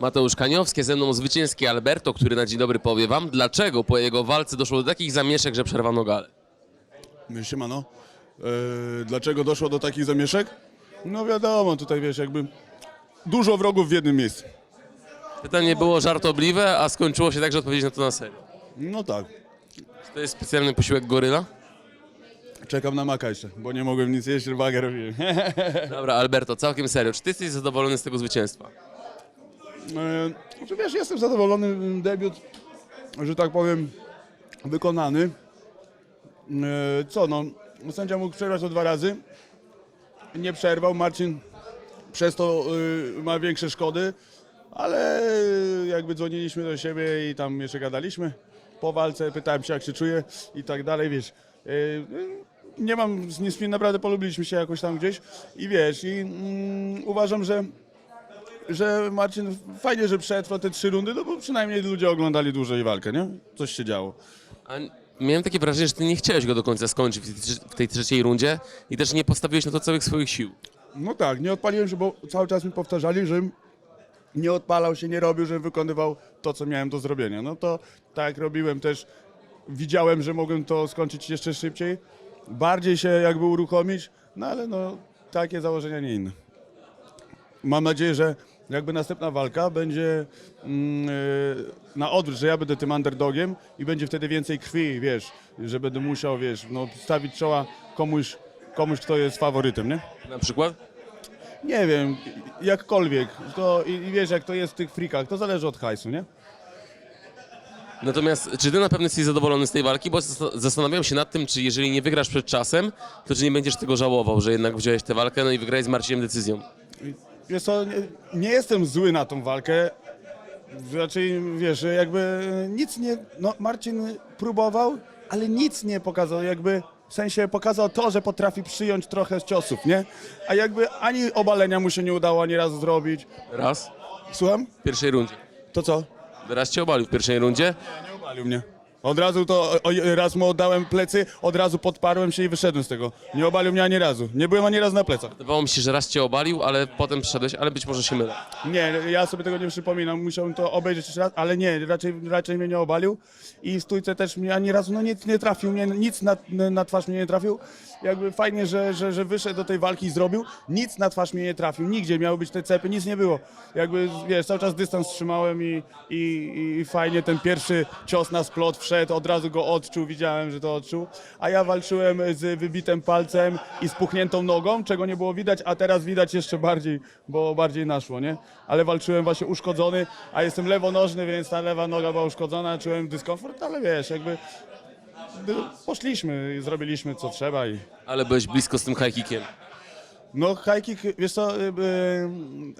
Mateusz Kaniowski, ze mną zwycięski Alberto, który na dzień dobry powie wam, dlaczego po jego walce doszło do takich zamieszek, że przerwano galę. Siemano. E, dlaczego doszło do takich zamieszek? No wiadomo, tutaj wiesz, jakby dużo wrogów w jednym miejscu. Pytanie było żartobliwe, a skończyło się tak, że odpowiedzieć na to na serio. No tak. Czy to jest specjalny posiłek goryla? Czekam na maka jeszcze, bo nie mogłem nic jeść, wagę robiłem. Dobra, Alberto, całkiem serio, czy ty jesteś zadowolony z tego zwycięstwa? E, znaczy, wiesz, jestem zadowolony, debiut, że tak powiem, wykonany. E, co no, sędzia mógł przerwać to dwa razy. Nie przerwał, Marcin przez to y, ma większe szkody, ale jakby dzwoniliśmy do siebie i tam jeszcze gadaliśmy po walce, pytałem się jak się czuje i tak dalej, wiesz. Y, nie mam z nim naprawdę polubiliśmy się jakoś tam gdzieś i wiesz, i mm, uważam, że że Marcin fajnie, że przetrwał te trzy rundy, no bo przynajmniej ludzie oglądali dłużej walkę, nie? Coś się działo. A miałem takie wrażenie, że ty nie chciałeś go do końca skończyć w tej, trze- w tej trzeciej rundzie i też nie postawiłeś na to całych swoich sił. No tak, nie odpaliłem się, bo cały czas mi powtarzali, że nie odpalał się, nie robił, że wykonywał to, co miałem do zrobienia. No to tak robiłem też, widziałem, że mogłem to skończyć jeszcze szybciej, bardziej się jakby uruchomić, no ale no takie założenia, nie inne. Mam nadzieję, że jakby następna walka będzie mm, e, na odwrót, że ja będę tym underdogiem i będzie wtedy więcej krwi, wiesz, że będę musiał, wiesz, no stawić czoła komuś, komuś kto jest faworytem, nie? Na przykład? Nie wiem, jakkolwiek. To, i, I wiesz, jak to jest w tych frikach, to zależy od hajsu, nie? Natomiast czy ty na pewno jesteś zadowolony z tej walki? Bo zas- zastanawiam się nad tym, czy jeżeli nie wygrasz przed czasem, to czy nie będziesz tego żałował, że jednak wziąłeś tę walkę no i wygrałeś z Marcinem decyzją. Wiesz co, nie, nie jestem zły na tą walkę. Raczej, wiesz, jakby nic nie... No, Marcin próbował, ale nic nie pokazał, jakby... W sensie pokazał to, że potrafi przyjąć trochę ciosów, nie? A jakby ani obalenia mu się nie udało ani razu zrobić. Raz Słucham? w pierwszej rundzie. To co? Raz cię obalił w pierwszej rundzie. Nie obalił mnie. Od razu to, o, raz mu oddałem plecy, od razu podparłem się i wyszedłem z tego. Nie obalił mnie ani razu. Nie byłem ani razu na plecach. Wydawało mi się, że raz cię obalił, ale potem przyszedłeś, ale być może się mylę. Nie, ja sobie tego nie przypominam, musiałem to obejrzeć jeszcze raz, ale nie, raczej, raczej mnie nie obalił i stójce też mnie ani razu no, nic nie trafił, mnie, nic na, na twarz mnie nie trafił. Jakby fajnie, że, że, że wyszedł do tej walki i zrobił, nic na twarz mnie nie trafił, nigdzie miały być te cepy, nic nie było. Jakby, wiesz, cały czas dystans trzymałem i, i, i fajnie ten pierwszy cios na splot wszedł, od razu go odczuł, widziałem, że to odczuł, a ja walczyłem z wybitym palcem i spuchniętą nogą, czego nie było widać, a teraz widać jeszcze bardziej, bo bardziej naszło, nie? Ale walczyłem właśnie uszkodzony, a jestem lewonożny, więc ta lewa noga była uszkodzona, czułem dyskomfort, ale wiesz, jakby poszliśmy i zrobiliśmy co trzeba i... Ale byłeś blisko z tym high kickiem. No high kick, wiesz co, y,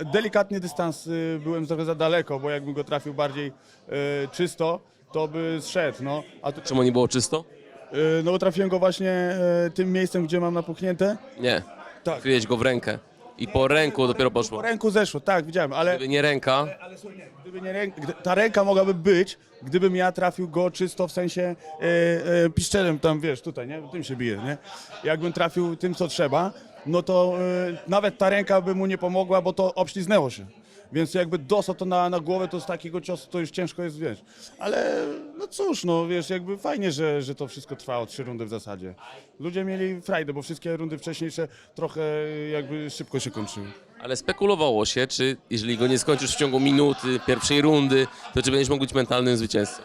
y, delikatny dystans, y, byłem trochę za daleko, bo jakbym go trafił bardziej czysto, to by zszedł, no. A tu, Czemu nie było czysto? y, no bo trafiłem go właśnie y, tym miejscem, gdzie mam napuchnięte. Nie. Tak. Trafiłeś go w rękę. I po ręku dopiero Po poszło. ręku zeszło, tak, widziałem, ale... Gdyby nie ręka, Ale słuchaj, nie, gdyby nie ręka, gdy, ta ręka mogłaby być, gdybym ja trafił go czysto w sensie e, e, piszczelem tam, wiesz, tutaj, nie? Tym się bije, nie? Jakbym trafił tym, co trzeba, no to nawet ta ręka by mu nie pomogła, bo to obśliznęło się. Więc jakby dostał to na, na głowę, to z takiego ciosu to już ciężko jest, wiesz. Ale no cóż, no wiesz, jakby fajnie, że, że to wszystko trwało trzy rundy w zasadzie. Ludzie mieli frajdę, bo wszystkie rundy wcześniejsze trochę jakby szybko się kończyły. ale spekulowało się, czy jeżeli go nie skończysz w ciągu minuty, pierwszej rundy, to czy będziesz mógł być mentalnym zwycięzcą.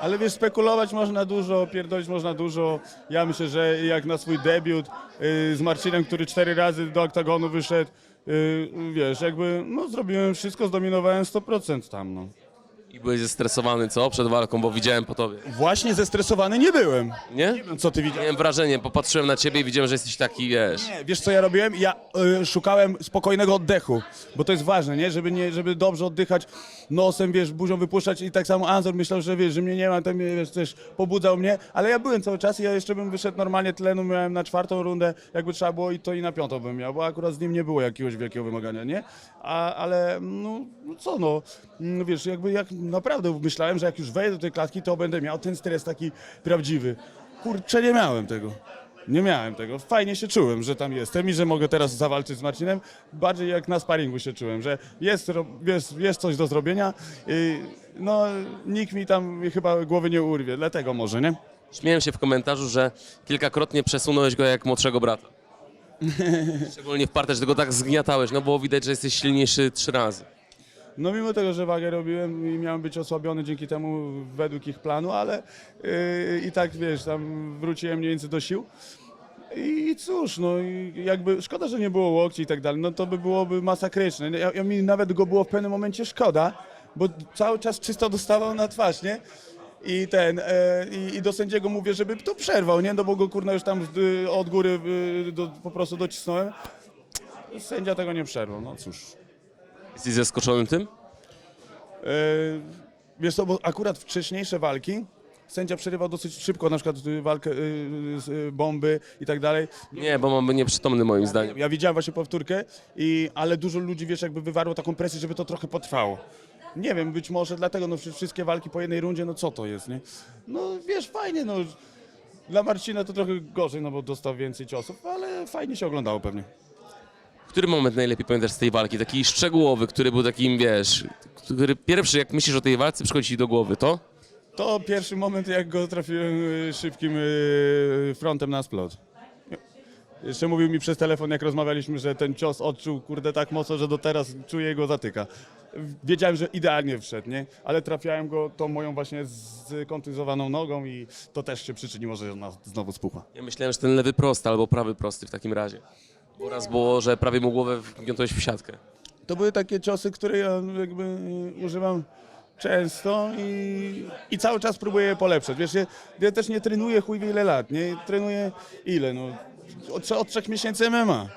Ale wiesz, spekulować można dużo, pierdolić można dużo. Ja myślę, że jak na swój debiut y, z Marcinem, który cztery razy do oktagonu wyszedł, y, wiesz, jakby no, zrobiłem wszystko, zdominowałem 100% tam. No. I byłeś zestresowany, co? Przed walką, bo widziałem po tobie. Właśnie zestresowany nie byłem. Nie? Nie wiem, co ty widziałeś. Miałem wrażenie, popatrzyłem na ciebie i widziałem, że jesteś taki, wiesz... Nie, wiesz co ja robiłem? Ja y, szukałem spokojnego oddechu, bo to jest ważne, nie? Żeby, nie? żeby dobrze oddychać nosem, wiesz, buzią wypuszczać i tak samo Anzor myślał, że wiesz, że mnie nie ma, to mnie, wiesz, też pobudzał mnie, ale ja byłem cały czas i ja jeszcze bym wyszedł normalnie tlenu, miałem na czwartą rundę, jakby trzeba było i to i na piątą bym miał, bo akurat z nim nie było jakiegoś wielkiego wymagania, nie? A, ale no, no co no, no wiesz, jakby jak naprawdę myślałem, że jak już wejdę do tej klatki, to będę miał ten stres taki prawdziwy. Kurczę, nie miałem tego. Nie miałem tego. Fajnie się czułem, że tam jestem i że mogę teraz zawalczyć z Marcinem. Bardziej jak na sparingu się czułem, że jest, jest, jest coś do zrobienia. I, no, nikt mi tam chyba głowy nie urwie, dlatego może, nie? Śmiałem się w komentarzu, że kilkakrotnie przesunąłeś go jak młodszego brata. Szczególnie w parterze, że go tak zgniatałeś, no było widać, że jesteś silniejszy trzy razy. No mimo tego, że wagę robiłem i miałem być osłabiony dzięki temu według ich planu, ale yy, i tak wiesz, tam wróciłem mniej więcej do sił. I cóż, no i jakby szkoda, że nie było łokci i tak dalej, no to by byłoby masakryczne. Ja, ja mi nawet go było w pewnym momencie szkoda, bo cały czas czysto dostawał na twarz, nie? I ten, e, i, i do sędziego mówię, żeby to przerwał, nie? No bo go kurna już tam y, od góry y, do, po prostu docisnąłem. Sędzia tego nie przerwał, no cóż. Jesteś zaskoczony tym? E, Wiesz co, bo akurat wcześniejsze walki sędzia przerywał dosyć szybko, na przykład y, walkę y, z y, bomby i tak dalej. Nie, bo mamy nieprzytomny moim zdaniem. Ja widziałem właśnie powtórkę, i, ale dużo ludzi, wiesz, jakby wywarło taką presję, żeby to trochę potrwało. Nie wiem, być może dlatego, no wszystkie walki po jednej rundzie, no co to jest, nie? No wiesz, fajnie, no. Dla Marcina to trochę gorzej, no bo dostał więcej ciosów, ale fajnie się oglądało pewnie. Który moment najlepiej pamiętasz z tej walki? Taki szczegółowy, który był takim, wiesz, który pierwszy, jak myślisz o tej walce, przychodzi ci do głowy, to? To pierwszy moment, jak go trafiłem y, szybkim y, frontem na splot. Jeszcze mówił mi przez telefon, jak rozmawialiśmy, że ten cios odczuł, kurde, tak mocno, że do teraz czuje jego zatyka. Wiedziałem, że idealnie wszedł, nie? Ale trafiałem go tą moją właśnie zkontuzowaną nogą i to też się przyczyniło, że ona znowu spuchła. Ja myślałem, że ten lewy prosty albo prawy prosty w takim razie. Bo raz było, że prawie mu głowę wgniotłeś w siatkę. To były takie ciosy, które ja jakby y, używam często i, i cały czas próbuję polepszać. Wiesz, ja, ja też nie trenuję chuj ile lat, nie? Trenuję ile, no? Od, od trzech miesięcy MMA.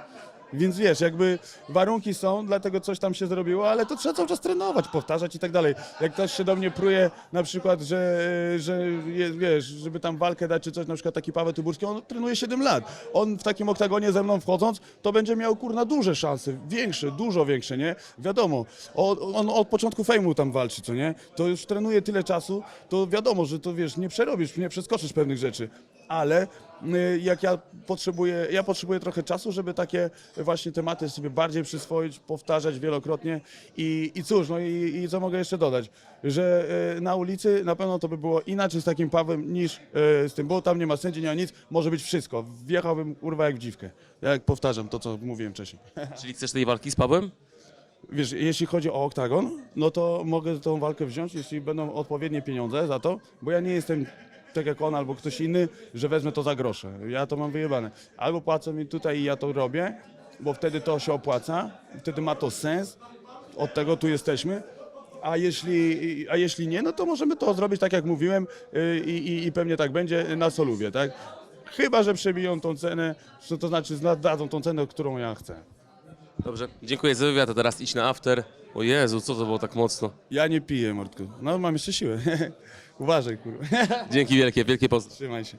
Więc wiesz, jakby warunki są, dlatego coś tam się zrobiło, ale to trzeba cały czas trenować, powtarzać i tak dalej. Jak ktoś się do mnie pruje na przykład, że, że jest, wiesz, żeby tam walkę dać czy coś, na przykład taki Paweł Tyburski, on trenuje 7 lat. On w takim oktagonie ze mną wchodząc, to będzie miał kurna duże szanse, większe, dużo większe, nie? Wiadomo, on od początku fejmu tam walczy, co nie? To już trenuje tyle czasu, to wiadomo, że to wiesz, nie przerobisz, nie przeskoczysz pewnych rzeczy. Ale y, jak ja potrzebuję, ja potrzebuję trochę czasu, żeby takie właśnie tematy sobie bardziej przyswoić, powtarzać wielokrotnie i, i cóż, no i, i co mogę jeszcze dodać, że y, na ulicy na pewno to by było inaczej z takim Pawłem niż y, z tym, bo tam nie ma sędzi, nie ma nic, może być wszystko. Wjechałbym kurwa jak w dziwkę. Jak powtarzam to, co mówiłem wcześniej. Czyli chcesz tej walki z Pawłem? Wiesz, jeśli chodzi o oktagon, no to mogę tą walkę wziąć, jeśli będą odpowiednie pieniądze za to, bo ja nie jestem tak jak on albo ktoś inny, że wezmę to za grosze. Ja to mam wyjebane. Albo płacą mi tutaj i ja to robię, bo wtedy to się opłaca, wtedy ma to sens, od tego tu jesteśmy. A jeśli, a jeśli nie, no to możemy to zrobić tak jak mówiłem yy, i, i, i pewnie tak będzie na Soluwie, tak? Chyba, że przebiją tą cenę, to znaczy dadzą tą cenę, którą ja chcę. Dobrze, dziękuję za wywiad, a teraz idź na after. O Jezu, co to było tak mocno? Ja nie piję, Mordku. No, mam jeszcze siłę. Uważaj, kurwa. Dzięki wielkie, wielkie pozdro. Trzymaj się.